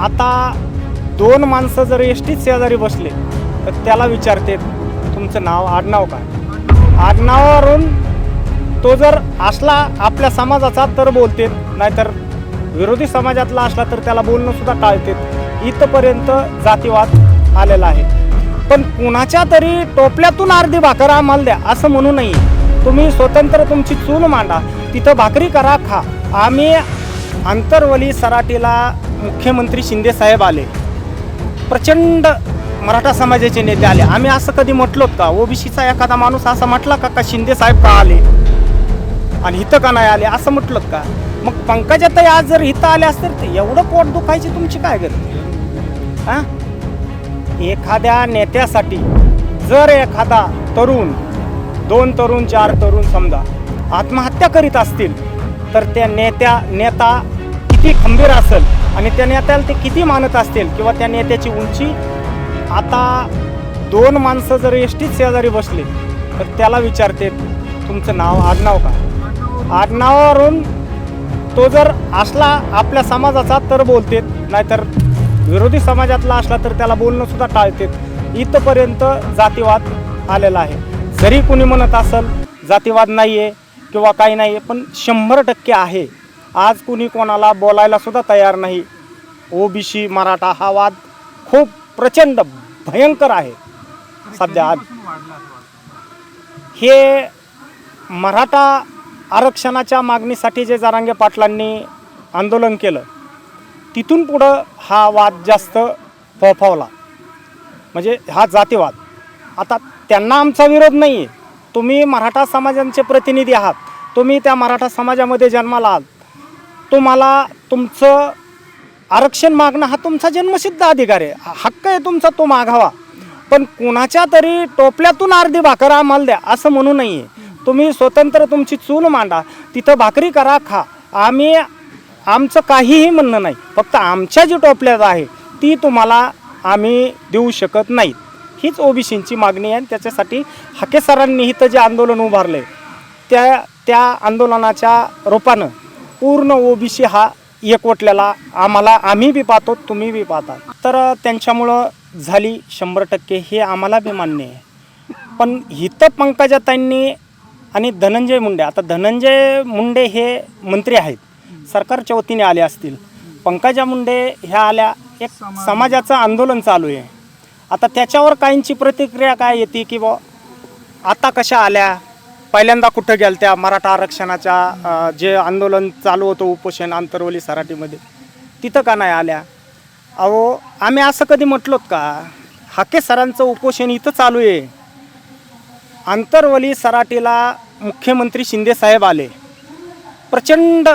आता दोन माणसं जर एस टीत शेजारी बसले तर त्याला विचारते तुमचं नाव आडनाव काय? आडनावावरून तो जर असला आपल्या समाजाचा तर बोलते. नाहीतर विरोधी समाजातला असला तर त्याला बोलणंसुद्धा टाळते. इथपर्यंत जातीवाद आलेला आहे. पण कुणाच्या तरी टोपल्यातून अर्धी भाकर आम्हाला द्या असं म्हणू नये तुम्ही स्वतंत्र तुमची चूल मांडा. तिथं भाकरी करा खा. आम्ही आंतरवली सराटीला मुख्यमंत्री शिंदे साहेब आले. प्रचंड मराठा समाजाचे नेते आले. आम्ही असं कधी म्हटलोत का? ओबीसीचा एखादा माणूस असा म्हटला का का शिंदे साहेब का आले? आणि इथं का नाही आले? असं म्हटलं का? मग पंकजाताई आज जर इथं आले असतील तर एवढं पोट दुखायची तुमची काय गरज? हा? एखाद्या नेत्यासाठी जर एखादा तरुण दोन तरुण चार तरुण समजा आत्महत्या करीत असतील तर त्या नेत्या नेता किती खंबीर असेल. आणि त्या नेत्याला ते किती मानत असतील किंवा त्या नेत्याची उंची? आता दोन माणसं जर एस टीत शेजारी बसले तर त्याला विचारते तुमचं नाव आडनाव का आडनावावरून तो जर असला आपल्या समाजाचा तर बोलतेत नाहीतर विरोधी समाजातला असला तर त्याला बोलणंसुद्धा टाळतेत. इथपर्यंत जातीवाद आलेला आहे. जरी कुणी म्हणत असेल जातीवाद नाही आहे किंवा काही नाही आहे पण शंभर टक्के आहे. आज कुणी कोणाला बोलायला सुद्धा तयार नाही. ओबीसी मराठा हा वाद खूप प्रचंड भयंकर आहे. सध्या आज हे मराठा आरक्षणाच्या मागणीसाठी जे जारांगे पाटलांनी आंदोलन केलं तिथून पुढं हा वाद जास्त फोफावला. म्हणजे हा जातीवाद. आता त्यांना आमचा विरोध नाही आहे तुम्ही मराठा समाजांचे प्रतिनिधी आहात. तुम्ही त्या मराठा समाजामध्ये जन्माला आहात. तुम्हाला तुमचं आरक्षण मागणं हा तुमचा जन्मसिद्ध अधिकार आहे. हक्क आहे तुमचा तो मागावा. पण कुणाच्या तरी टोपल्यातून अर्धी भाकर आम्हाला द्या असं म्हणू नये. तुम्ही स्वतंत्र तुमची चूल मांडा तिथं भाकरी करा खा. आम्ही आमचं काहीही म्हणणं नाही. फक्त आमच्या जी टोपल्यात आहे ती तुम्हाला आम्ही देऊ शकत नाहीत हीच ओबीसींची मागणी आहे आणि त्याच्यासाठी हाके सरांनी इथं जे आंदोलन उभारले त्या त्या आंदोलनाच्या रूपानं पूर्ण ओबीसी हा एकवटलेला आम्हाला आम्ही बी पाहतो तुम्ही बी पाहता. तर त्यांच्यामुळं झाली शंभर टक्के हे आम्हाला बी मान्य आहे. पण इथं पंकजाताईंनी आणि धनंजय मुंडे आता धनंजय मुंडे हे मंत्री आहेत सरकारच्या वतीने आले असतील. पंकजा मुंडे ह्या आल्या एक समाजाचं आंदोलन चालू आहे. आता त्याच्यावर काहींची प्रतिक्रिया काय येते की बा आता कशा आल्या? पहिल्यांदा कुठं गेल त्या मराठा आरक्षणाच्या जे आंदोलन चालू होतं उपोषण आंतरवली सराटीमध्ये तिथं का नाही आल्या? अहो आम्ही असं कधी म्हटलोत का? हाके सरांचं उपोषण इथं चालू आहे. आंतरवली सराटीला मुख्यमंत्री शिंदे साहेब आले. प्रचंड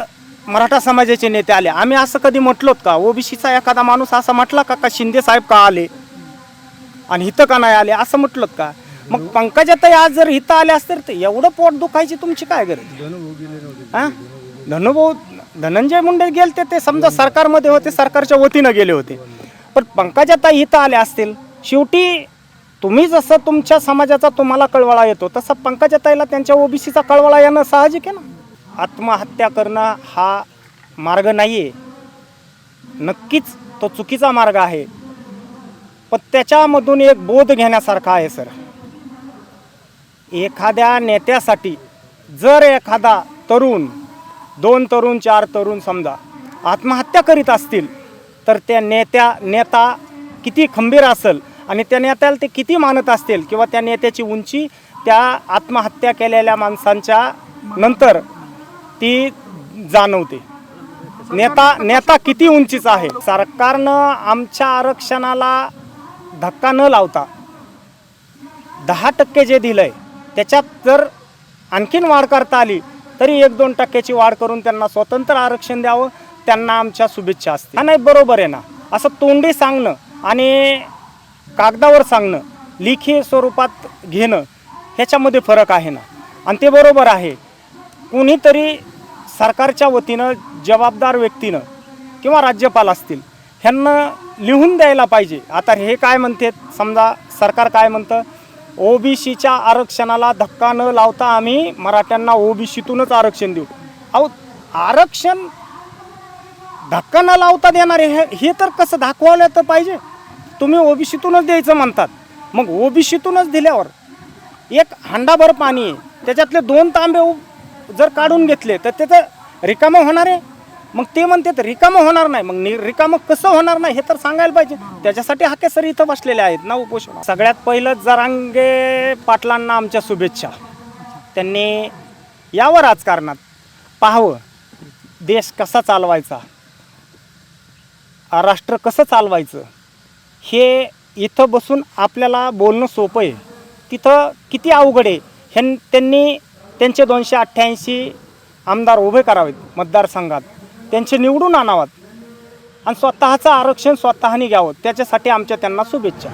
मराठा समाजाचे नेते आले. आम्ही असं कधी म्हटलोत का? ओबीसीचा एखादा माणूस असा म्हटला का का शिंदे साहेब का आले? आणि इथं का नाही आले? असं म्हटलं का? मग पंकजाताई आज जर इथं आले असतील तर एवढं पोट दुखायची तुमची काय गरज? हा? धनुभाऊ धनंजय मुंडे गेले ते समजा सरकारमध्ये होते सरकारच्या वतीनं गेले होते. पण पंकजाताई इथं आले असतील शेवटी तुम्ही जसं तुमच्या समाजाचा तुम्हाला कळवळा येतो तसं पंकजाताईला त्यांच्या ओबीसीचा कळवळा येणं साहजिक आहे ना? आत्महत्या करणं हा मार्ग नाही आहे नक्कीच तो चुकीचा मार्ग आहे. पण त्याच्यामधून एक बोध घेण्यासारखा आहे सर. एखाद्या नेत्यासाठी जर एखादा तरुण दोन तरुण चार तरुण समजा आत्महत्या करीत असतील तर त्या नेत्या नेता किती खंबीर असेल आणि त्या नेत्याला ते किती मानत असतील किंवा त्या नेत्याची उंची त्या आत्महत्या केलेल्या माणसांच्या नंतर ती जाणवते. नेता नेता किती उंचीचा आहे? सरकारनं आमच्या आरक्षणाला धक्का न लावता दहा टक्के जे दिलं आहे त्याच्यात जर आणखीन वाढ करता आली तरी एक दोन टक्क्याची वाढ करून त्यांना स्वतंत्र आरक्षण द्यावं त्यांना आमच्या शुभेच्छा असतील. नाही बरोबर आहे ना. असं तोंडी सांगणं आणि कागदावर सांगणं लिखी स्वरूपात घेणं ह्याच्यामध्ये फरक आहे ना. आणि ते बरोबर आहे. कुणीतरी सरकारच्या वतीनं जबाबदार व्यक्तीनं किंवा राज्यपाल असतील ह्यांना लिहून द्यायला पाहिजे. आता हे काय म्हणतात? समजा सरकार काय म्हणतं? ओबीसीच्या आरक्षणाला धक्का न लावता आम्ही मराठ्यांना ओबीसीतूनच आरक्षण देऊ. अहो आरक्षण धक्का न लावता देणारे हे हे तर कसं दाखवलं तर पाहिजे? तुम्ही ओबीसीतूनच द्यायचं म्हणतात. मग ओबीसीतूनच दिल्यावर एक हांडाभर पाणी आहे. त्याच्यातले दोन तांबे जर काढून घेतले तर त्याचं रिकामं होणार आहे? मग ते म्हणते तर रिकामं होणार नाही. मग नि रिकामं कसं होणार नाही हे तर सांगायला पाहिजे. त्याच्यासाठी हाके सर इथं बसलेले आहेत ना उपोषण. सगळ्यात पहिलं जरांगे पाटलांना आमच्या शुभेच्छा. त्यांनी यावं राजकारणात. पाहावं. देश कसा चालवायचा? आ, राष्ट्र कसं चालवायचं? हे इथं बसून आपल्याला बोलणं सोपं आहे. तिथं किती अवघड आहे? ह्यां त्यांनी त्यांचे दोनशे अठ्ठ्याऐंशी आमदार उभे करावेत मतदारसंघात. त्यांचे निवडून आणावात. आणि स्वतःचं आरक्षण स्वतःने घ्यावं. त्याच्यासाठी आमच्या त्यांना शुभेच्छा.